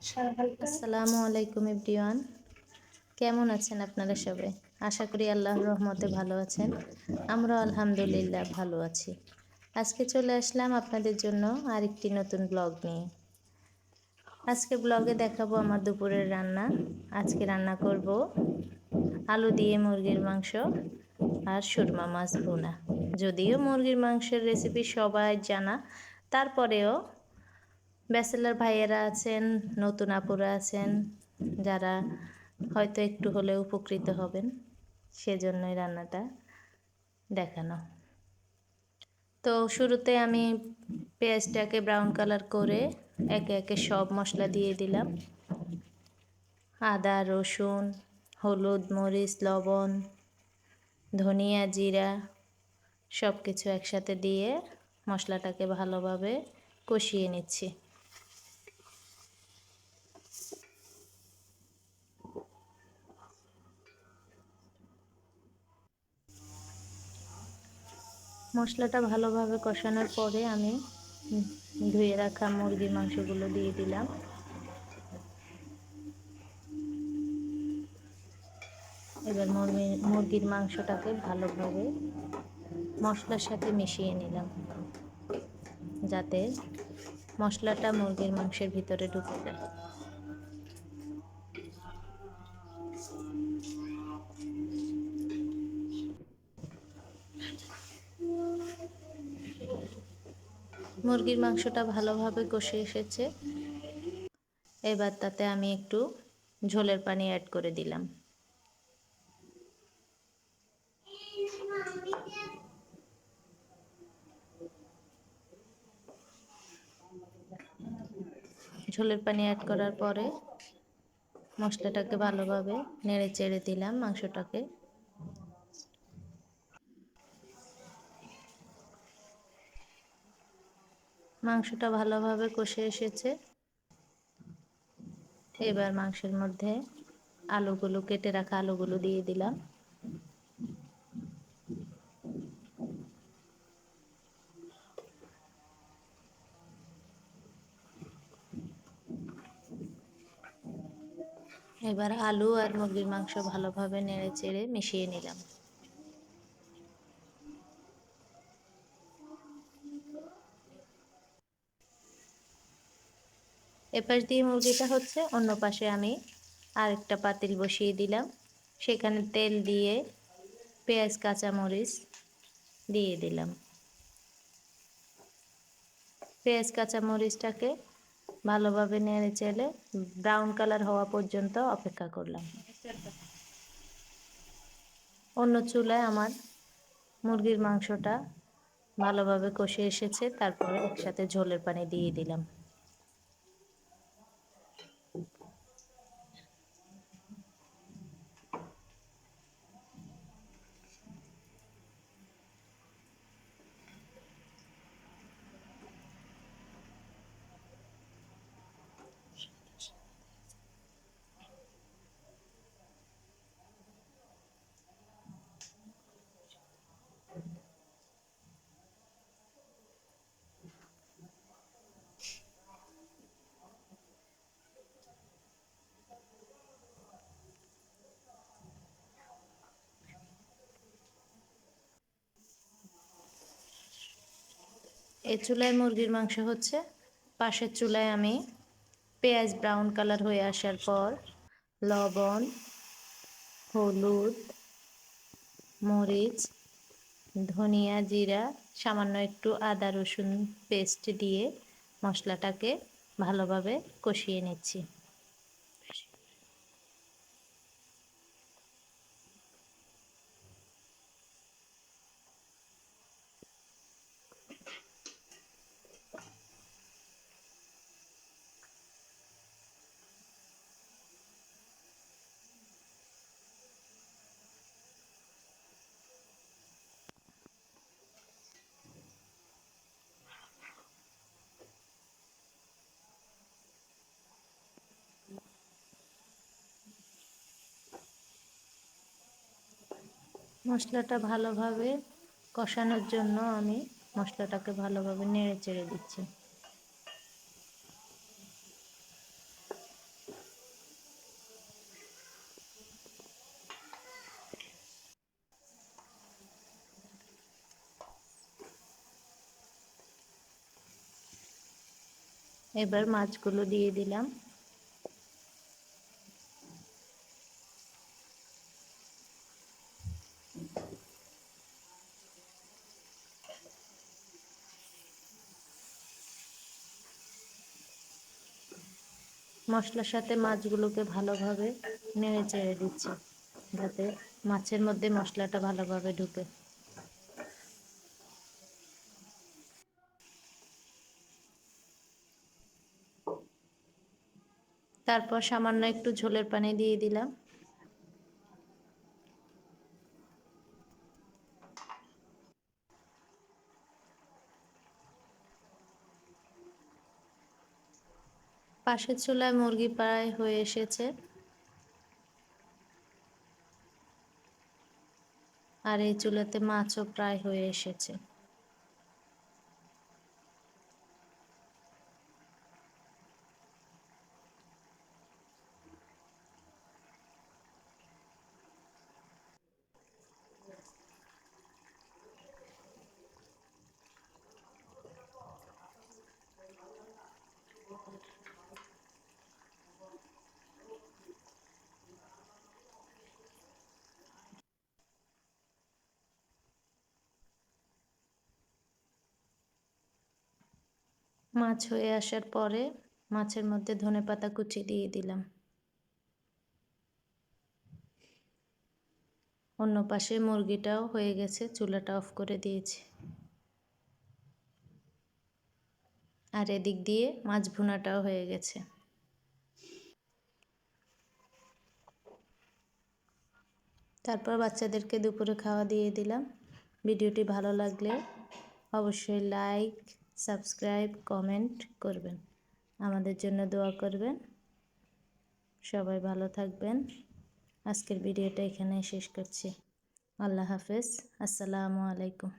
আসসালামু আলাইকুম এভরিওয়ান। কেমন আছেন আপনারা সবাই? আশা করি আল্লাহর রহমতে ভালো আছেন। আমরা আলহামদুলিল্লাহ ভালো আছি। আজকে চলে আসলাম আপনাদের জন্য আরেকটি নতুন ব্লগ নিয়ে। আজকে ব্লগে দেখাবো আমার দুপুরের রান্না। আজকে রান্না করব আলু দিয়ে মুরগির মাংস আর সুরমা মাছ ভুনা। যদিও মুরগির মাংসের রেসিপি সবাই জানা, তারপরেও ব্যাচেলার ভাইয়েরা আছেন, নতুন আপুরা আছেন, যারা হয়তো একটু হলে উপকৃত হবেন, সেজন্যই রান্নাটা দেখানো। তো শুরুতে আমি পেঁয়াজটাকে ব্রাউন কালার করে একে একে সব মশলা দিয়ে দিলাম। আদা, রসুন, হলুদ, মরিচ, লবণ, ধনিয়া, জিরা সব কিছু একসাথে দিয়ে মশলাটাকে ভালোভাবে কষিয়ে নিচ্ছি। মশলাটা ভালোভাবে কষানোর পরে আমি ধুয়ে রাখা মুরগির মাংসগুলো দিয়ে দিলাম। এবার মুরগি, মুরগির মাংসটাকে ভালোভাবে মশলার সাথে মিশিয়ে নিলাম, যাতে মশলাটা মুরগির মাংসের ভিতরে ঢুকে যায়। মুরগির মাংসটা ভালোভাবে কষে এসেছে। এবার তাতে আমি একটু ঝোলের পানি অ্যাড করে দিলাম। ঝোলের পানি অ্যাড করার পরে মশলাটাকে ভালোভাবে নেড়ে চেড়ে দিলাম মাংসটাকে। মাংসটা ভালোভাবে কষে এসেছে। এবার মাংসের মধ্যে আলুগুলো, কেটে রাখা আলুগুলো দিয়ে দিলাম। এবার আলু আর মুরগির মাংস ভালোভাবে নেড়ে চেড়ে মিশিয়ে নিলাম। এপাশ দিয়ে মুরগিটা হচ্ছে, অন্য পাশে আমি আরেকটা পাতিল বসিয়ে দিলাম। সেখানে তেল দিয়ে পেঁয়াজ, কাঁচামরিচ দিয়ে দিলাম। পেঁয়াজ, কাঁচামরিচটাকে ভালোভাবে নেড়ে চেলে ব্রাউন কালার হওয়া পর্যন্ত অপেক্ষা করলাম। অন্য চুলায় আমার মুরগির মাংসটা ভালোভাবে কষে এসেছে, তারপরে একসাথে ঝোলের পানি দিয়ে দিলাম। এ চুলায় মুরগির মাংস হচ্ছে। পাশের চুলায় আমি পেঁয়াজ ব্রাউন কালার হয়ে আসার পর লবণ, হলুদ, মরিচ, ধনিয়া জিরা, সামান্য একটু আদা, রসুন পেস্ট দিয়ে মশলাটাকে ভালোভাবে কষিয়ে নিচ্ছি। মশলাটা ভালোভাবে কষানোর জন্য আমি মশলাটাকে ভালোভাবে নেড়ে চেড়ে দিচ্ছি। এবার মাছগুলো দিয়ে দিলাম। মশলার সাথে মাছগুলোকে ভালোভাবে নেড়ে চেড়ে দিচ্ছি, যাতে মাছের মধ্যে মশলাটা ভালোভাবে ঢুকে। তারপর সামান্য একটু ঝোলের পানি দিয়ে দিলাম। পাশের চুলায় মুরগি প্রায় হয়ে এসেছে। আর এই চুলাতে মাছও প্রায় হয়ে এসেছে। মাছ হয়ে আসার পরে মাছের মধ্যে ধনে পাতা কুচি দিয়ে দিলাম। অন্য পাশে মুরগিটাও হয়ে গেছে, চুলাটা অফ করে দিয়েছি। আর এদিক দিয়ে মাছ ভুনাটাও হয়ে গেছে। তারপর বাচ্চাদেরকে দুপুরে খাওয়া দিয়ে দিলাম। ভিডিওটি ভালো লাগলে অবশ্যই লাইক সাবস্ক্রাইব, কমেন্ট করবেন। আমাদের জন্য দোয়া করবেন। সবাই ভালো থাকবেন। আজকের ভিডিওটা এখানে শেষ করছি। আল্লাহ হাফেজ। আসসালামু আলাইকুম।